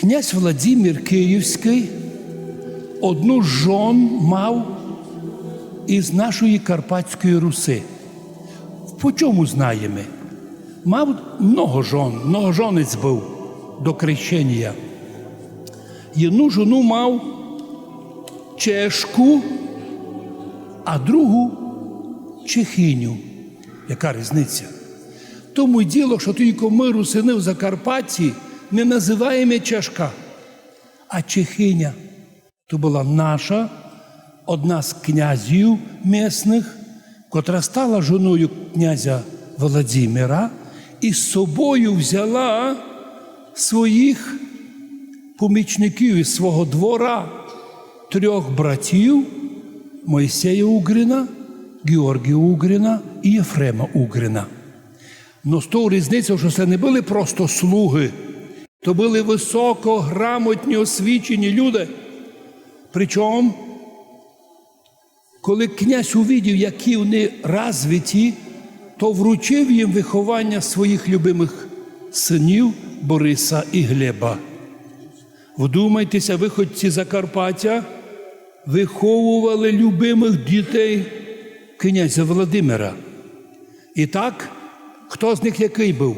Князь Владимир Київський одну з жон мав із нашої Карпатської Руси. По чому знаємо? Мав много жон, многожонець був до крещення. Одну жону мав чешку, а другу чехиню. Яка різниця? Тому й діло, що тільки ми, русини в Закарпатті, не називаємо чашка, а чехиня. То була наша, одна з князів місних, котра стала жоною князя Володимира і з собою взяла своїх помічників із свого двора трьох братів Мойсея Угрина, Георгія Угрина і Єфрема Угрина. Но з того різницею, що це не були просто слуги, то були високограмотні, освічені люди. Причому, коли князь увидів, які вони розвиті, то вручив їм виховання своїх любимих синів Бориса і Глеба. Вдумайтеся, виходці Закарпаття виховували любимих дітей князя Володимира. І так, хто з них який був?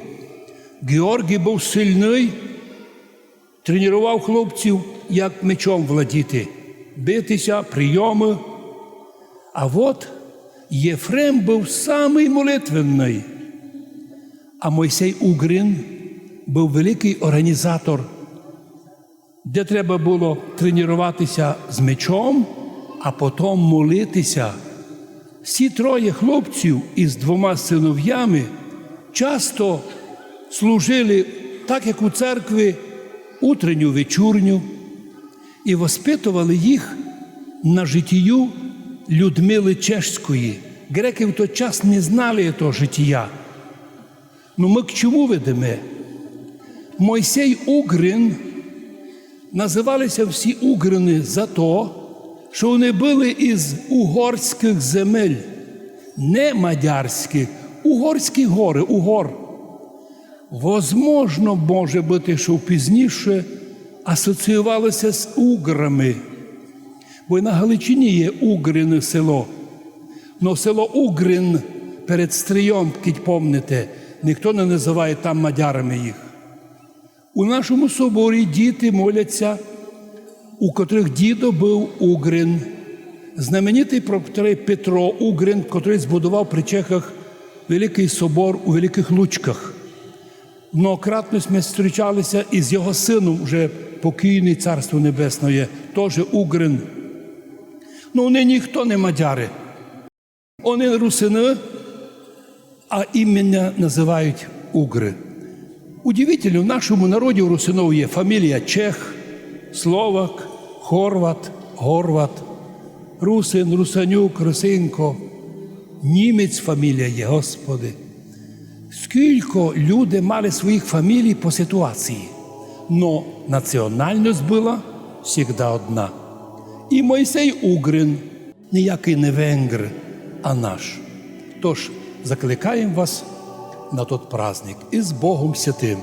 Георгій був сильний, тренував хлопців, як мечом владіти, битися, прийоми. А от Єфрем був самий молитвенний, а Мойсей Угрин був великий організатор, де треба було тренуватися з мечом, а потім молитися. Всі троє хлопців із двома синов'ями часто служили, так як у церкві, утренню вечірню і воспитували їх на життю Людмили Чешської. Греки в той час не знали того життя. Ну ми к чому ведемо? Мойсей Угрин називалися всі Угрини за то, що вони були із угорських земель, не мадярських, угорські гори, угор. Возможно, може бути, що пізніше асоціювалося з уграми, бо на Галичині є Угрине село. Но село Угрин перед Стрийом, кіть помните, ніхто не називає там мадярами їх. У нашому соборі діти моляться, у котрих дідо був Угрин, знаменитий проптарей Петро Угрин, котрий збудував при Чехах Великий собор у Великих Лучках. Многократно ми зустрічалися із його сином, вже покійний Царство Небесне, теж Угрин. Ну, вони ніхто не мадяри. Вони русини, а імення називають Угри. Удивительно, в нашому народі у русинов є фамілія Чех, Словак, Хорват, Горват, Русин, Русанюк, Русинко. Німець фамілія є, Господи. Скільки люди мали своїх фамілій по ситуації, но національність була завжди одна. І Мойсей Угрин, ніякий не венгр, а наш. Тож закликаємо вас на тот праздник із Богом Святим.